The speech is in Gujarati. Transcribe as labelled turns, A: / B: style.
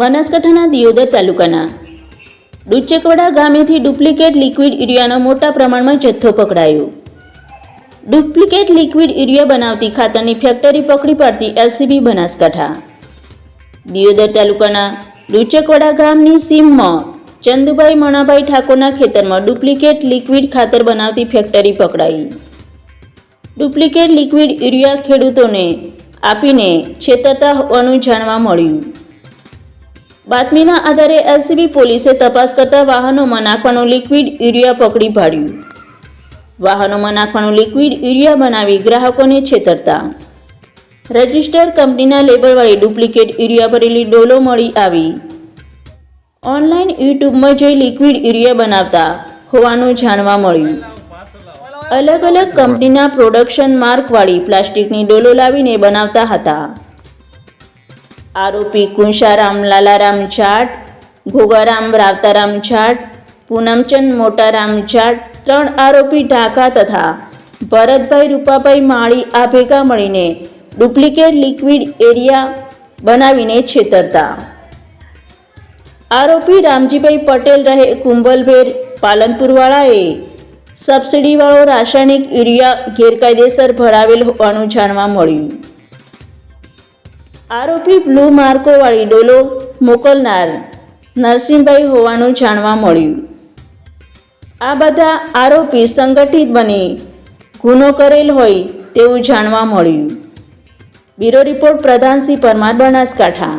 A: બનાસકાંઠાના દિયોદર તાલુકાના. ડુચકવાડા ગામેથી ડુપ્લિકેટ લિક્વિડ યુરિયાનો મોટા પ્રમાણમાં જથ્થો પકડાયો. ડુપ્લિકેટ લિક્વિડ યુરિયા બનાવતી ખાતરની ફેક્ટરી પકડી પાડતી એલસીબી બનાસકાંઠા. દિયોદર તાલુકાના ડુચકવાડા ગામની સીમમાં ચંદુભાઈ મણાભાઈ ઠાકોરના ખેતરમાં ડુપ્લિકેટ લિક્વિડ ખાતર બનાવતી ફેક્ટરી પકડાઈ. ડુપ્લિકેટ લિક્વિડ યુરિયા ખેડૂતોને આપીને છેતરતા હોવાનું જાણવા મળ્યું. બાતમીના આધારે એલસીબી પોલીસે તપાસ કરતા વાહનોમાં નાખવાનું લિક્વિડ યુરિયા પકડી પાડ્યું. વાહનોમાં નાખવાનું લિક્વિડ યુરિયા બનાવી ગ્રાહકોને છેતરતા. રજિસ્ટર કંપનીના લેબલવાળી ડુપ્લિકેટ યુરિયા ભરેલી ડોલો મળી આવી. ઓનલાઈન યુટ્યુબમાં જોઈ લિક્વિડ યુરિયા બનાવતા હોવાનું જાણવા મળ્યું. અલગ અલગ કંપનીના પ્રોડક્શન માર્કવાળી પ્લાસ્ટિકની ડોલો લાવીને બનાવતા હતા. આરોપી કુંશારામ લાલારામ જાટ ઘોગારામ રાવતારામ જાટ પૂનમચંદ મોટારામ જાટ ત્રણ આરોપી ઢાકા તથા ભરતભાઈ રૂપાભાઈ માળી આ ભેગા મળીને ડુપ્લિકેટ લિક્વિડ એરિયા બનાવીને છેતરતા આરોપી રામજીભાઈ પટેલ રહે કુંભલભેર પાલનપુરવાળાએ સબસિડીવાળો રાસાયણિક યુરિયા ગેરકાયદેસર ભરાવેલ હોવાનું જાણવા મળ્યું. આરોપી બ્લુ માર્કોવાળી ડોલો મોકલનાર નરસિંહભાઈ હોવાનું જાણવા મળ્યું. આ બધા આરોપી સંગઠિત બની ગુનો કરેલ હોય તેવું જાણવા મળ્યું. Bureau report Pradhansinh Parmar Banaskantha.